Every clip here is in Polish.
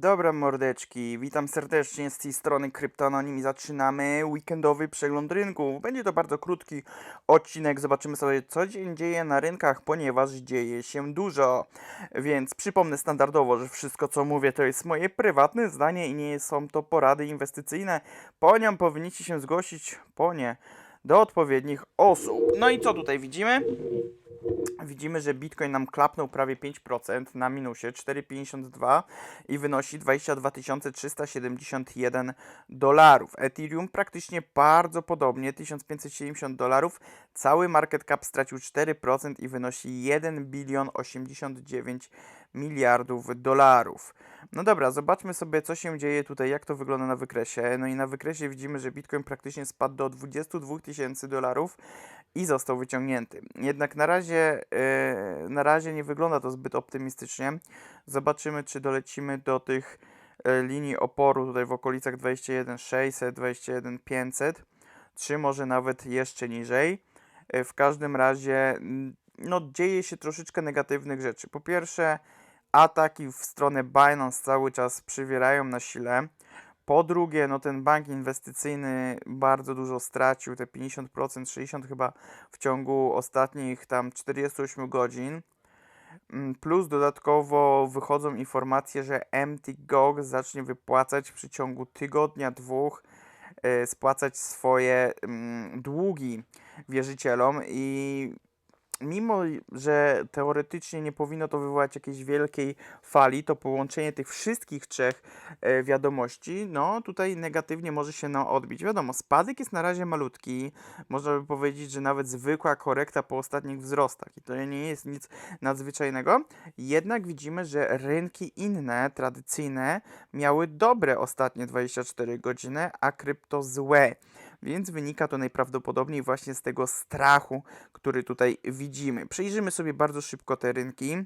Dobra mordeczki, witam serdecznie z tej strony Kryptononim i zaczynamy weekendowy przegląd rynków. Będzie to bardzo krótki odcinek, zobaczymy sobie co się dzieje na rynkach, ponieważ dzieje się dużo. Więc przypomnę standardowo, że wszystko co mówię to jest moje prywatne zdanie i nie są to porady inwestycyjne. Po nią powinniście się zgłosić, po nie, do odpowiednich osób. No i co tutaj widzimy? widzimy, że Bitcoin nam klapnął prawie 5% na minusie 4,52 i wynosi 22 371 dolarów. Ethereum praktycznie bardzo podobnie 1570 dolarów. Cały market cap stracił 4% i wynosi 1 bilion 89 miliardów dolarów. No dobra, zobaczmy sobie, co się dzieje tutaj, jak to wygląda na wykresie. No i na wykresie widzimy, że Bitcoin praktycznie spadł do 22 tysięcy dolarów i został wyciągnięty. Jednak na razie, yy, na razie nie wygląda to zbyt optymistycznie. Zobaczymy, czy dolecimy do tych yy, linii oporu tutaj w okolicach 21600, 21500, czy może nawet jeszcze niżej. Yy, w każdym razie, no dzieje się troszeczkę negatywnych rzeczy. Po pierwsze, ataki w stronę Binance cały czas przywierają na sile. Po drugie, no ten bank inwestycyjny bardzo dużo stracił, te 50%, 60% chyba w ciągu ostatnich tam 48 godzin. Mm, Plus dodatkowo wychodzą informacje, że Mt. Gox zacznie wypłacać w przeciągu tygodnia, dwóch, e, spłacać swoje mm, długi wierzycielom i mimo że teoretycznie nie powinno to wywołać jakiejś wielkiej fali, to połączenie tych wszystkich trzech e, wiadomości, no tutaj negatywnie może się no, odbić. Wiadomo, spadek jest na razie malutki, można by powiedzieć, że nawet zwykła korekta po ostatnich wzrostach i to nie jest nic nadzwyczajnego, jednak widzimy, że rynki inne, tradycyjne, miały dobre ostatnie 24 godziny, a krypto złe. Więc wynika to najprawdopodobniej właśnie z tego strachu, który tutaj widzimy. Przejrzymy sobie bardzo szybko te rynki,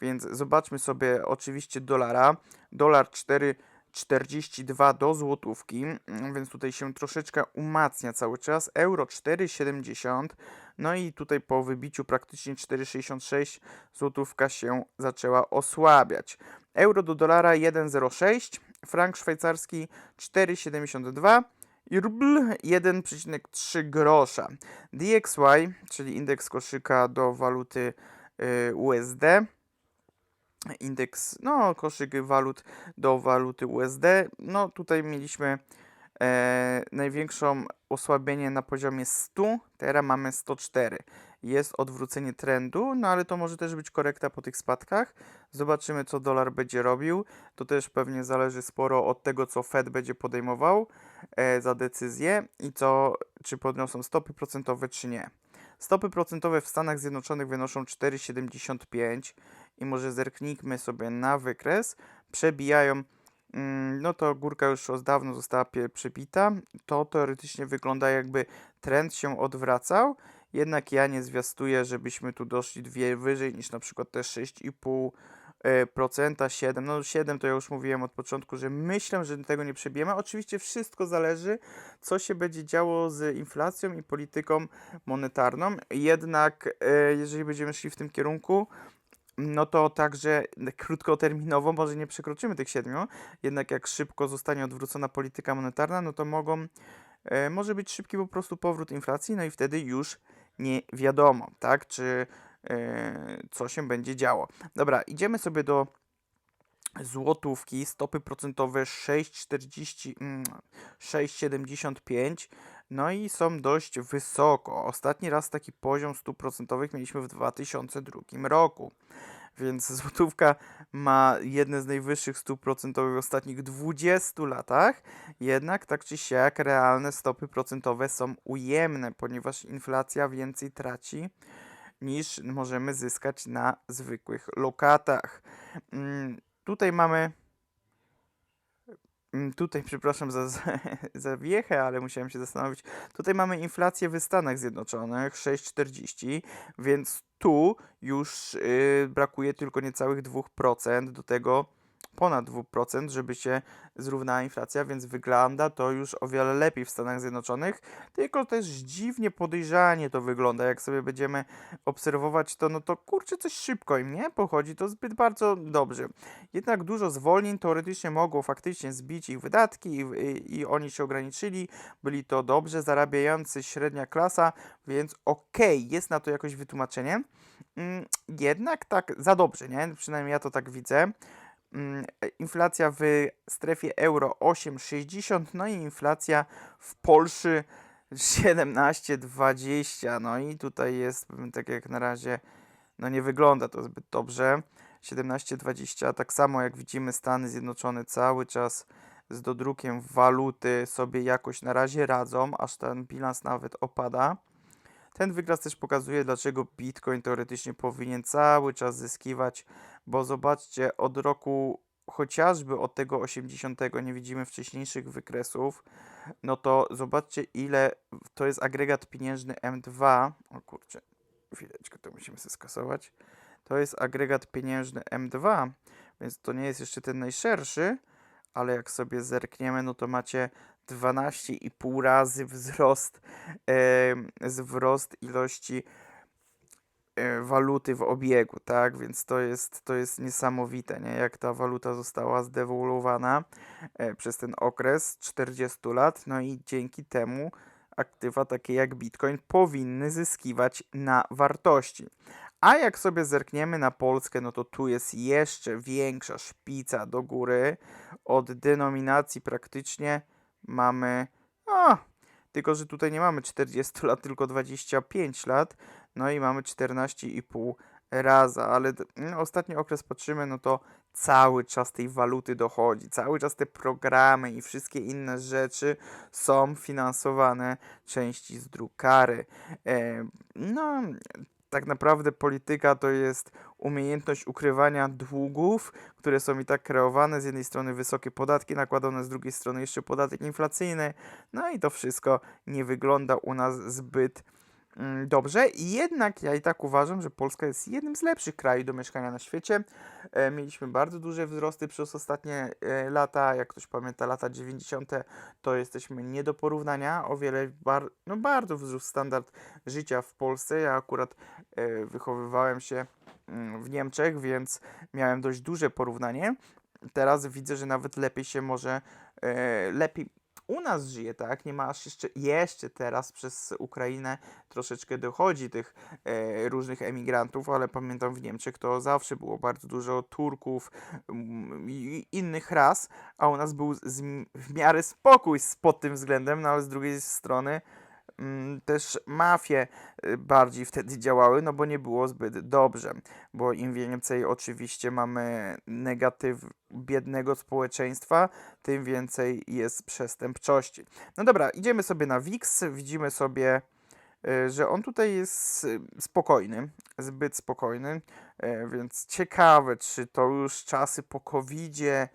więc zobaczmy sobie oczywiście dolara. Dolar 4,42 do złotówki, mm, więc tutaj się troszeczkę umacnia cały czas. Euro 4,70. No i tutaj po wybiciu praktycznie 4,66 złotówka się zaczęła osłabiać. Euro do dolara 1,06, frank szwajcarski 4,72 i rubl 1,3 grosza. DXY, czyli indeks koszyka do waluty y, USD, indeks, no koszyk walut do waluty USD, no tutaj mieliśmy e, największą osłabienie na poziomie 100, teraz mamy 104. Jest odwrócenie trendu, no ale to może też być korekta po tych spadkach. Zobaczymy, co dolar będzie robił. To też pewnie zależy sporo od tego, co Fed będzie podejmował za decyzję i co, czy podniosą stopy procentowe, czy nie. Stopy procentowe w Stanach Zjednoczonych wynoszą 4,75 i może zerknijmy sobie na wykres. Przebijają Mm, no to górka już od dawno została przebita. To teoretycznie wygląda jakby trend się odwracał, jednak ja nie zwiastuję, żebyśmy tu doszli dwie wyżej niż na przykład te 6,5%, e, procenta, 7, no 7 to ja już mówiłem od początku, że myślę, że tego nie przebijemy. Oczywiście wszystko zależy, co się będzie działo z inflacją i polityką monetarną. Jednak e, jeżeli będziemy szli w tym kierunku, no to także krótkoterminowo może nie przekroczymy tych siedmiu, jednak jak szybko zostanie odwrócona polityka monetarna, no to mogą, e, może być szybki po prostu powrót inflacji, no i wtedy już nie wiadomo, tak, czy e, co się będzie działo. Dobra, idziemy sobie do złotówki, stopy procentowe 6,40, mm, 6,75, no i są dość wysoko. Ostatni raz taki poziom stóp procentowych mieliśmy w 2002 roku. Więc złotówka ma jedne z najwyższych stóp procentowych w ostatnich 20 latach, jednak tak czy siak realne stopy procentowe są ujemne, ponieważ inflacja więcej traci niż możemy zyskać na zwykłych lokatach. Mm, Tutaj mamy. mm, Tutaj, przepraszam za, za, wiechę, ale musiałem się zastanowić. Tutaj mamy inflację w Stanach Zjednoczonych 6,40, więc tu już y, brakuje tylko niecałych 2% do tego ponad 2%, żeby się zrównała inflacja, więc wygląda to już o wiele lepiej w Stanach Zjednoczonych, tylko też dziwnie podejrzanie to wygląda. Jak sobie będziemy obserwować to, no to kurczę, coś szybko im nie pochodzi, to zbyt bardzo dobrze. Jednak dużo zwolnień teoretycznie mogło faktycznie zbić ich wydatki i, i, i oni się ograniczyli. Byli to dobrze zarabiający średnia klasa, więc okej, jest na to jakoś wytłumaczenie. Mm, Jednak tak za dobrze, nie? Przynajmniej ja to tak widzę. Mm, e, Inflacja w strefie euro 8,60, no i inflacja w Polsce 17,20. No i tutaj jest, mm, tak jak na razie, no nie wygląda to zbyt dobrze. 17,20, tak samo jak widzimy Stany Zjednoczone cały czas z dodrukiem waluty sobie jakoś na razie radzą, aż ten bilans nawet opada. Ten wykres też pokazuje, dlaczego Bitcoin teoretycznie powinien cały czas zyskiwać, bo zobaczcie, od roku chociażby od tego 80 nie widzimy wcześniejszych wykresów, no to zobaczcie ile to jest agregat pieniężny M2. O kurczę, chwileczkę, to musimy sobie skasować. To jest agregat pieniężny M2, więc to nie jest jeszcze ten najszerszy, ale jak sobie zerkniemy, no to macie 12,5 razy wzrost, e, wzrost ilości waluty w obiegu, tak? Więc to jest, to jest niesamowite, nie? Jak ta waluta została zdewoluowana e, przez ten okres 40 lat, no i dzięki temu aktywa takie jak Bitcoin powinny zyskiwać na wartości. A jak sobie zerkniemy na Polskę, no to tu jest jeszcze większa szpica do góry. Od denominacji praktycznie mamy. A, tylko że tutaj nie mamy 40 lat, tylko 25 lat. No i mamy 14,5 raza, ale no, ostatni okres patrzymy, no to cały czas tej waluty dochodzi, cały czas te programy i wszystkie inne rzeczy są finansowane części z drukary. E, no, tak naprawdę polityka to jest umiejętność ukrywania długów, które są i tak kreowane. Z jednej strony wysokie podatki nakładane, z drugiej strony jeszcze podatek inflacyjny. No i to wszystko nie wygląda u nas zbyt dobrze. Jednak ja i tak uważam, że Polska jest jednym z lepszych krajów do mieszkania na świecie. E, mieliśmy bardzo duże wzrosty przez ostatnie e, lata. Jak ktoś pamięta lata 90., to jesteśmy nie do porównania. O wiele bar- no bardzo wzrósł standard życia w Polsce. Ja akurat e, wychowywałem się mm, w Niemczech, więc miałem dość duże porównanie. Teraz widzę, że nawet lepiej się może, lepiej u nas żyje, tak? Nie ma aż jeszcze, jeszcze teraz przez Ukrainę troszeczkę dochodzi tych e, różnych emigrantów, ale pamiętam w Niemczech to zawsze było bardzo dużo Turków mm, i innych ras, a u nas był z, w miarę spokój pod tym względem, no ale z drugiej strony też mafie y, bardziej wtedy działały, no bo nie było zbyt dobrze, bo im więcej oczywiście mamy negatyw biednego społeczeństwa, tym więcej jest przestępczości. No dobra, idziemy sobie na WIX, widzimy sobie, y, że on tutaj jest y, spokojny, zbyt spokojny, więc ciekawe, czy to już czasy po covidzie,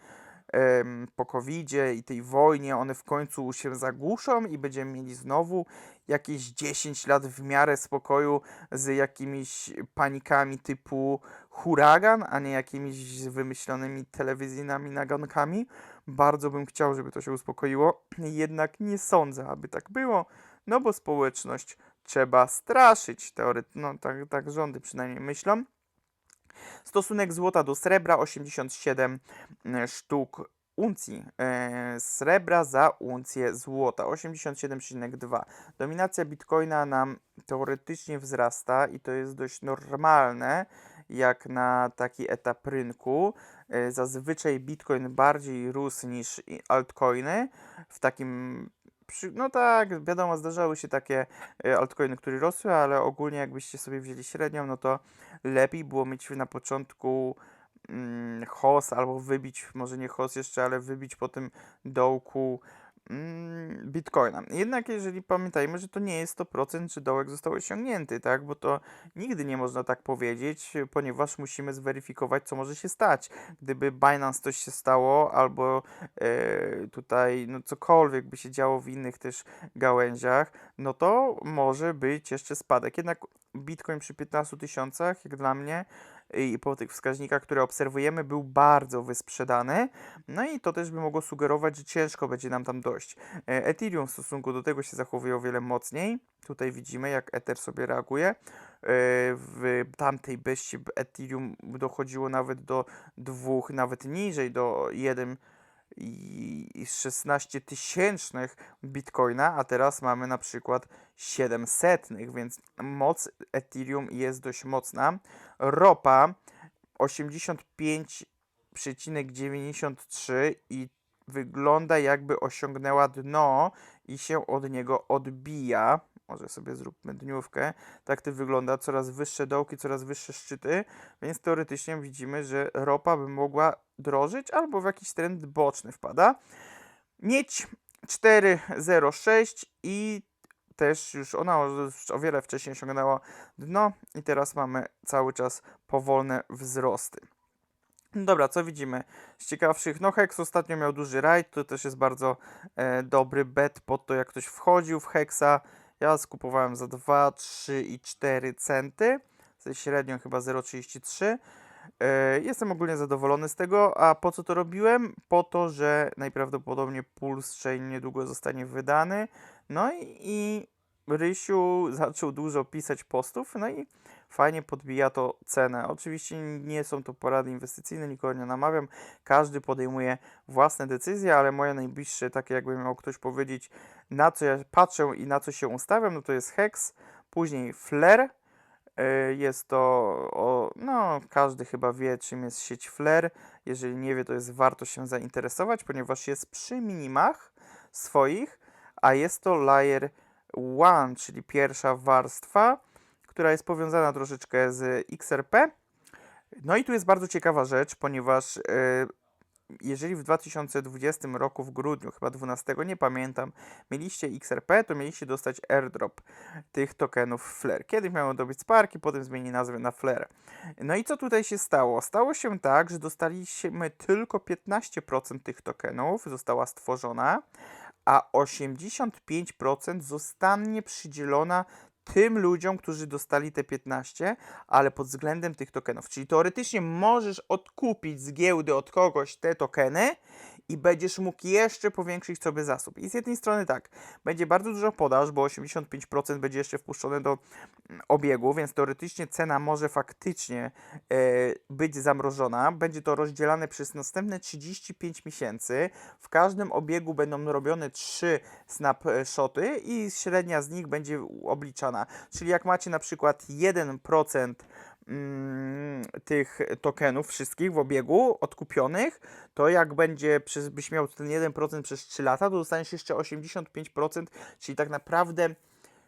po covidzie i tej wojnie, one w końcu się zagłuszą i będziemy mieli znowu jakieś 10 lat w miarę spokoju z jakimiś panikami typu huragan, a nie jakimiś wymyślonymi telewizyjnymi nagankami. Bardzo bym chciał, żeby to się uspokoiło, jednak nie sądzę, aby tak było, no bo społeczność trzeba straszyć, teoretycznie, no tak, tak rządy przynajmniej myślą. Stosunek złota do srebra 87 mm, sztuk uncji e, srebra za uncję złota 87,2. Dominacja bitcoina nam teoretycznie wzrasta i to jest dość normalne jak na taki etap rynku. E, zazwyczaj bitcoin bardziej rósł niż altcoiny w takim no tak, wiadomo, zdarzały się takie e, altcoiny, które rosły, ale ogólnie jakbyście sobie wzięli średnią, no to lepiej było mieć na początku mm, HOS albo wybić, może nie HOS jeszcze, ale wybić po tym dołku Bitcoina. Jednak jeżeli pamiętajmy, że to nie jest 100%, że dołek został osiągnięty, tak? Bo to nigdy nie można tak powiedzieć, ponieważ musimy zweryfikować, co może się stać. Gdyby Binance coś się stało, albo e, tutaj no cokolwiek by się działo w innych też gałęziach, no to może być jeszcze spadek. Jednak Bitcoin przy 15 tysiącach, jak dla mnie, i po tych wskaźnikach, które obserwujemy, był bardzo wysprzedany. No i to też by mogło sugerować, że ciężko będzie nam tam dojść. E, Ethereum w stosunku do tego się zachowuje o wiele mocniej. Tutaj widzimy, jak Ether sobie reaguje. E, W tamtej beści Ethereum dochodziło nawet do dwóch, nawet niżej, do 1 i 16 tysięcznych bitcoina, a teraz mamy na przykład 700, więc moc Ethereum jest dość mocna. Ropa 85,93 i wygląda jakby osiągnęła dno i się od niego odbija. Może sobie zróbmy dniówkę. Tak to wygląda. Coraz wyższe dołki, coraz wyższe szczyty, więc teoretycznie widzimy, że ropa by mogła drożyć albo w jakiś trend boczny wpada. Mieć 4,06 i też już ona o wiele wcześniej osiągnęła dno i teraz mamy cały czas powolne wzrosty. Dobra, co widzimy z ciekawszych? No Hex ostatnio miał duży rajd, to też jest bardzo e, dobry bet pod to jak ktoś wchodził w Hexa. Ja skupowałem za 2, 3 i 4 centy, ze średnią chyba 0,33. E, Jestem ogólnie zadowolony z tego, a po co to robiłem? Po to, że najprawdopodobniej Pulse Chain niedługo zostanie wydany. No i, i Rysiu zaczął dużo pisać postów, no i fajnie podbija to cenę. Oczywiście nie są to porady inwestycyjne, nikogo nie namawiam. Każdy podejmuje własne decyzje, ale moje najbliższe, takie jakby miał ktoś powiedzieć, na co ja patrzę i na co się ustawiam, no to jest Hex, później Flare. Y, Jest to, o, no każdy chyba wie czym jest sieć Flare. Jeżeli nie wie, to jest warto się zainteresować, ponieważ jest przy minimach swoich, a jest to layer 1, czyli pierwsza warstwa, która jest powiązana troszeczkę z XRP. No i tu jest bardzo ciekawa rzecz, ponieważ y, jeżeli w 2020 roku w grudniu, chyba 12, nie pamiętam, mieliście XRP, to mieliście dostać airdrop tych tokenów Flare. Kiedyś miało to być Sparki, potem zmieni nazwę na Flare. No i co tutaj się stało? Stało się tak, że dostaliśmy tylko 15% tych tokenów, została stworzona, a 85% zostanie przydzielona tym ludziom, którzy dostali te 15, ale pod względem tych tokenów. Czyli teoretycznie możesz odkupić z giełdy od kogoś te tokeny i będziesz mógł jeszcze powiększyć sobie zasób. I z jednej strony tak, będzie bardzo dużo podaż, bo 85% będzie jeszcze wpuszczone do mm, obiegu, więc teoretycznie cena może faktycznie e, być zamrożona. Będzie to rozdzielane przez następne 35 miesięcy. W każdym obiegu będą robione 3 snapshoty i średnia z nich będzie obliczana. Czyli jak macie na przykład 1% mm, tych tokenów wszystkich w obiegu odkupionych, to jak będzie, przez, byś miał ten 1% przez 3 lata, to dostaniesz jeszcze 85%, czyli tak naprawdę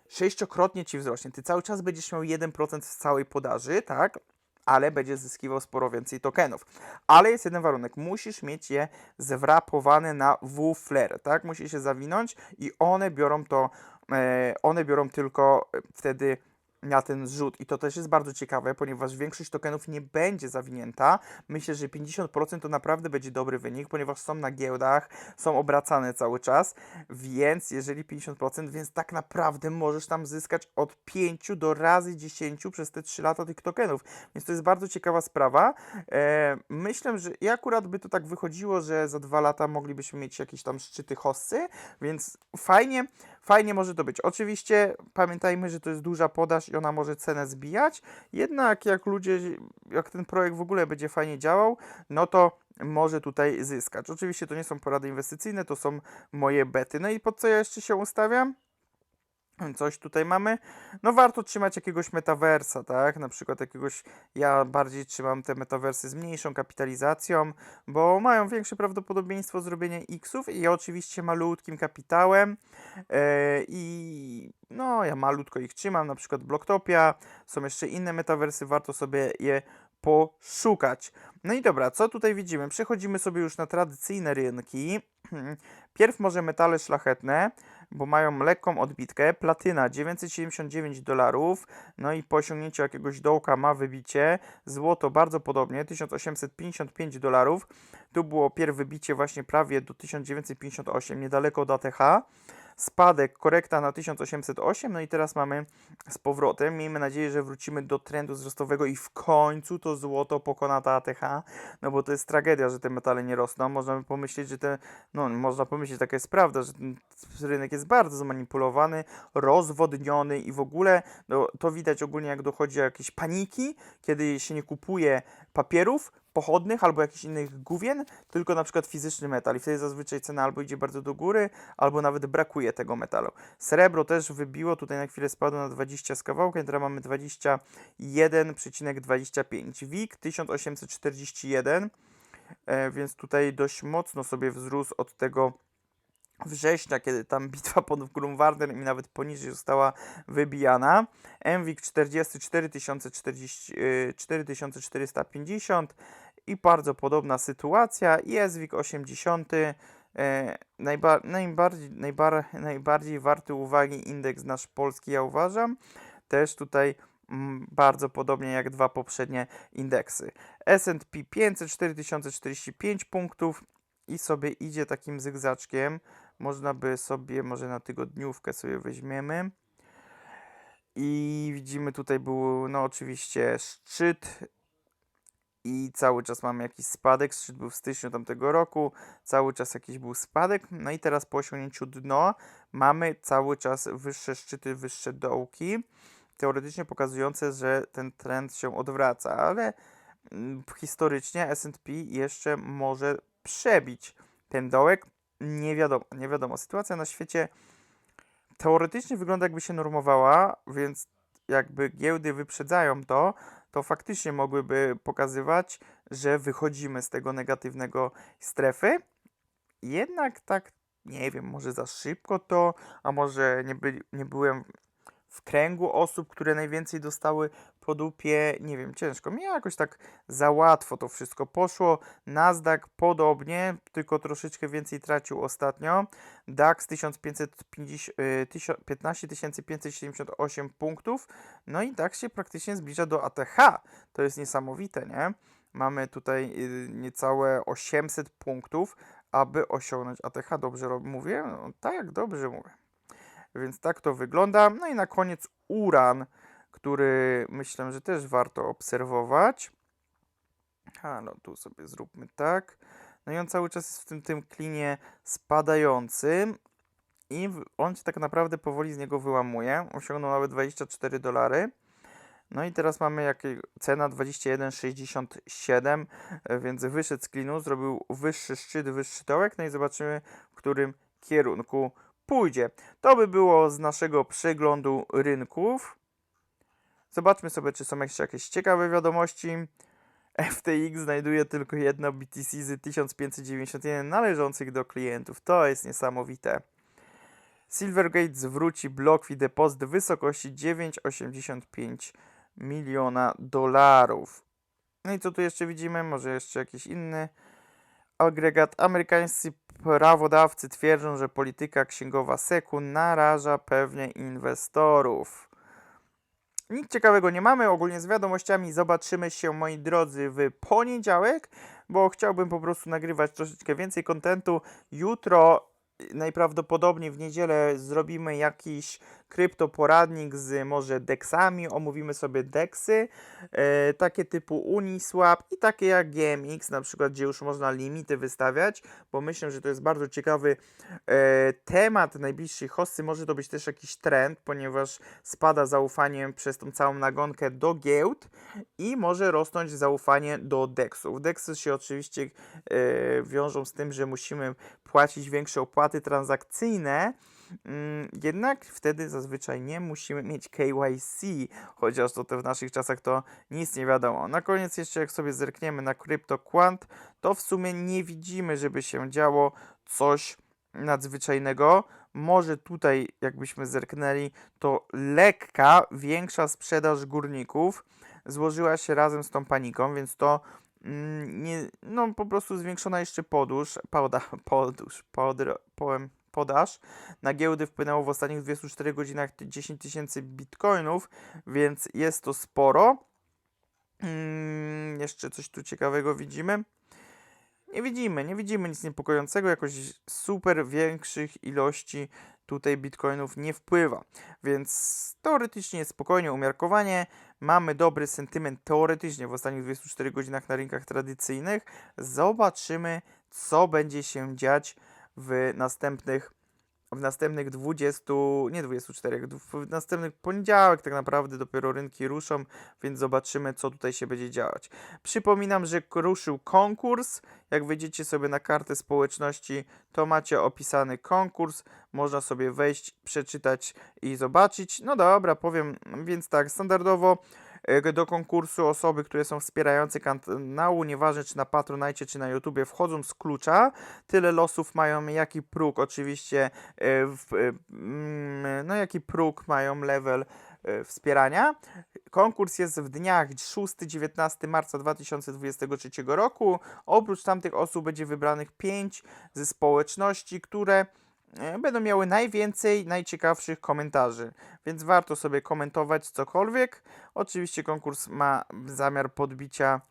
sześciokrotnie ci wzrośnie. Ty cały czas będziesz miał 1% z całej podaży, tak? Ale będziesz zyskiwał sporo więcej tokenów. Ale jest jeden warunek, musisz mieć je zwrapowane na W-flare, tak? Musisz się zawinąć i one biorą to, e, one biorą tylko wtedy na ten zrzut. I to też jest bardzo ciekawe, ponieważ większość tokenów nie będzie zawinięta. Myślę, że 50% to naprawdę będzie dobry wynik, ponieważ są na giełdach, są obracane cały czas, więc jeżeli 50%, więc tak naprawdę możesz tam zyskać od 5 do razy 10 przez te 3 lata tych tokenów. Więc to jest bardzo ciekawa sprawa. E, myślę, że i akurat by to tak wychodziło, że za 2 lata moglibyśmy mieć jakieś tam szczyty hossy, więc fajnie, fajnie może to być. Oczywiście pamiętajmy, że to jest duża podaż i ona może cenę zbijać, jednak jak ludzie, jak ten projekt w ogóle będzie fajnie działał, no to może tutaj zyskać. Oczywiście to nie są porady inwestycyjne, to są moje bety. No i pod co ja jeszcze się ustawiam? Coś tutaj mamy. No warto trzymać jakiegoś metaversa, tak? Na przykład jakiegoś, ja bardziej trzymam te metaversy z mniejszą kapitalizacją, bo mają większe prawdopodobieństwo zrobienia X-ów i oczywiście malutkim kapitałem. E, I no, ja malutko ich trzymam, na przykład Blocktopia, są jeszcze inne metaversy, warto sobie je poszukać. No i dobra, co tutaj widzimy? Przechodzimy sobie już na tradycyjne rynki. Pierw może metale szlachetne, bo mają lekką odbitkę. Platyna 979 dolarów, no i po osiągnięciu jakiegoś dołka ma wybicie. Złoto bardzo podobnie, 1855 dolarów. Tu było pierw wybicie właśnie prawie do 1958, niedaleko od ATH. Spadek, korekta na 1808, no i teraz mamy z powrotem. Miejmy nadzieję, że wrócimy do trendu wzrostowego i w końcu to złoto pokona ta ATH, no bo to jest tragedia, że te metale nie rosną. Można by pomyśleć, że te, no można pomyśleć, taka jest prawda, że ten rynek jest bardzo zmanipulowany, rozwodniony i w ogóle no, to widać ogólnie jak dochodzi do jakiejś paniki, kiedy się nie kupuje papierów pochodnych albo jakichś innych główien, tylko na przykład fizyczny metal i wtedy zazwyczaj cena albo idzie bardzo do góry, albo nawet brakuje tego metalu. Srebro też wybiło, tutaj na chwilę spadło na 20 z kawałkiem, teraz mamy 21,25. WIG 1841, e, więc tutaj dość mocno sobie wzrósł od tego września, kiedy tam bitwa pod Grunwaldem i nawet poniżej została wybijana. MWIG 40 4040, y, 4450 i bardzo podobna sytuacja. SWIG 80 e, najba, najbardziej, najbar, najbardziej warty uwagi indeks nasz polski, ja uważam. Też tutaj mm, bardzo podobnie jak dwa poprzednie indeksy. S&P 500 4045 punktów i sobie idzie takim zygzaczkiem. Można by sobie, może na tygodniówkę sobie weźmiemy. I widzimy tutaj był, no oczywiście szczyt i cały czas mamy jakiś spadek. Szczyt był w styczniu tamtego roku, cały czas jakiś był spadek. No i teraz po osiągnięciu dna mamy cały czas wyższe szczyty, wyższe dołki. Teoretycznie pokazujące, że ten trend się odwraca, ale mm, historycznie S&P jeszcze może przebić ten dołek. Nie wiadomo, nie wiadomo. Sytuacja na świecie teoretycznie wygląda jakby się normowała, więc jakby giełdy wyprzedzają to, to faktycznie mogłyby pokazywać, że wychodzimy z tego negatywnego strefy. Jednak tak, nie wiem, może za szybko to, a może nie, by, nie byłem w kręgu osób, które najwięcej dostały po dupie, nie wiem, ciężko. Mi jakoś tak za łatwo to wszystko poszło. Nasdaq podobnie, tylko troszeczkę więcej tracił ostatnio. DAX 1550, y, 15 578 punktów. No i DAX się praktycznie zbliża do ATH. To jest niesamowite, nie? Mamy tutaj y, niecałe 800 punktów, aby osiągnąć ATH. Dobrze mówię? No, tak, dobrze mówię. Więc tak to wygląda. No i na koniec uran, który myślę, że też warto obserwować. A no tu sobie zróbmy tak. No i on cały czas jest w tym, tym klinie spadającym i on się tak naprawdę powoli z niego wyłamuje. Osiągnął nawet 24 dolary. No i teraz mamy jakie cena 21,67, więc wyszedł z klinu, zrobił wyższy szczyt, wyższy dołek. No i zobaczymy, w którym kierunku pójdzie. To by było z naszego przeglądu rynków. Zobaczmy sobie, czy są jeszcze jakieś ciekawe wiadomości. FTX znajduje tylko jedno BTC z 1591 należących do klientów. To jest niesamowite. Silvergate zwróci blok i depozyt w wysokości 9,85 miliona dolarów. No i co tu jeszcze widzimy? Może jeszcze jakiś inny agregat. Amerykańscy prawodawcy twierdzą, że polityka księgowa SEKU naraża pewnie inwestorów. Nic ciekawego nie mamy. Ogólnie z wiadomościami zobaczymy się, moi drodzy, w poniedziałek, bo chciałbym po prostu nagrywać troszeczkę więcej kontentu. Jutro najprawdopodobniej w niedzielę zrobimy jakiś kryptoporadnik z może deksami, omówimy sobie deksy, e, takie typu Uniswap i takie jak GMX na przykład, gdzie już można limity wystawiać, bo myślę, że to jest bardzo ciekawy e, temat najbliższej hosty, może to być też jakiś trend, ponieważ spada zaufanie przez tą całą nagonkę do giełd i może rosnąć zaufanie do deksów. Deksy się oczywiście e, wiążą z tym, że musimy płacić większe opłaty transakcyjne, jednak wtedy zazwyczaj nie musimy mieć KYC, chociaż to te w naszych czasach to nic nie wiadomo. Na koniec jeszcze jak sobie zerkniemy na CryptoQuant, to w sumie nie widzimy, żeby się działo coś nadzwyczajnego. Może tutaj, jakbyśmy zerknęli, to lekka, większa sprzedaż górników złożyła się razem z tą paniką, więc to mm, nie, no po prostu zwiększona jeszcze podróż, poda, podróż, podro, poem, podaż. Na giełdy wpłynęło w ostatnich 24 godzinach 10 tysięcy bitcoinów, więc jest to sporo. Hmm, jeszcze coś tu ciekawego widzimy. Nie widzimy, nie widzimy nic niepokojącego, jakoś super większych ilości tutaj bitcoinów nie wpływa. Więc teoretycznie spokojnie, umiarkowanie. Mamy dobry sentyment teoretycznie w ostatnich 24 godzinach na rynkach tradycyjnych. Zobaczymy, co będzie się dziać w następnych w następnych 20, nie 24, w następnych poniedziałek tak naprawdę dopiero rynki ruszą, więc zobaczymy co tutaj się będzie działać. Przypominam, że ruszył konkurs. Jak wejdziecie sobie na kartę społeczności, to macie opisany konkurs. Można sobie wejść, przeczytać i zobaczyć. No dobra, powiem, więc tak, standardowo do konkursu osoby, które są wspierające kanału, nieważne czy na Patronite, czy na YouTubie, wchodzą z klucza. Tyle losów mają, jaki próg oczywiście, e, w, e, mm, no jaki próg mają level e, wspierania. Konkurs jest w dniach 6-19 marca 2023 roku. Oprócz tamtych osób będzie wybranych 5 ze społeczności, które będą miały najwięcej najciekawszych komentarzy, więc warto sobie komentować cokolwiek. Oczywiście konkurs ma zamiar podbicia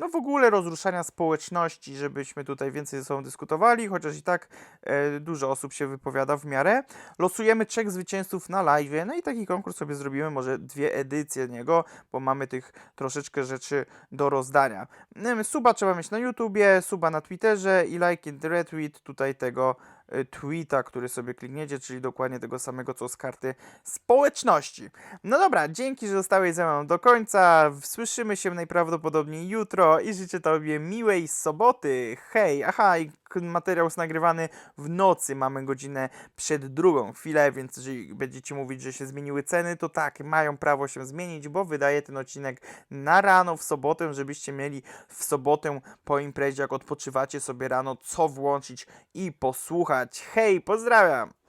no w ogóle rozruszania społeczności, żebyśmy tutaj więcej ze sobą dyskutowali, chociaż i tak e, dużo osób się wypowiada w miarę. Losujemy trzech zwycięzców na live, no i taki konkurs sobie zrobimy, może dwie edycje niego, bo mamy tych troszeczkę rzeczy do rozdania. Em, Suba trzeba mieć na YouTubie, suba na Twitterze i like and retweet tutaj tego e, tweeta, który sobie klikniecie, czyli dokładnie tego samego co z karty społeczności. No dobra, dzięki, że zostałeś ze mną do końca. Słyszymy się najprawdopodobniej jutro i życzę Tobie miłej soboty. Hej, aha, i materiał jest nagrywany w nocy, mamy godzinę przed drugą chwilę, więc jeżeli będziecie mówić, że się zmieniły ceny, to tak, mają prawo się zmienić, bo wydaję ten odcinek na rano w sobotę, żebyście mieli w sobotę po imprezie, jak odpoczywacie sobie rano, co włączyć i posłuchać. Hej, pozdrawiam!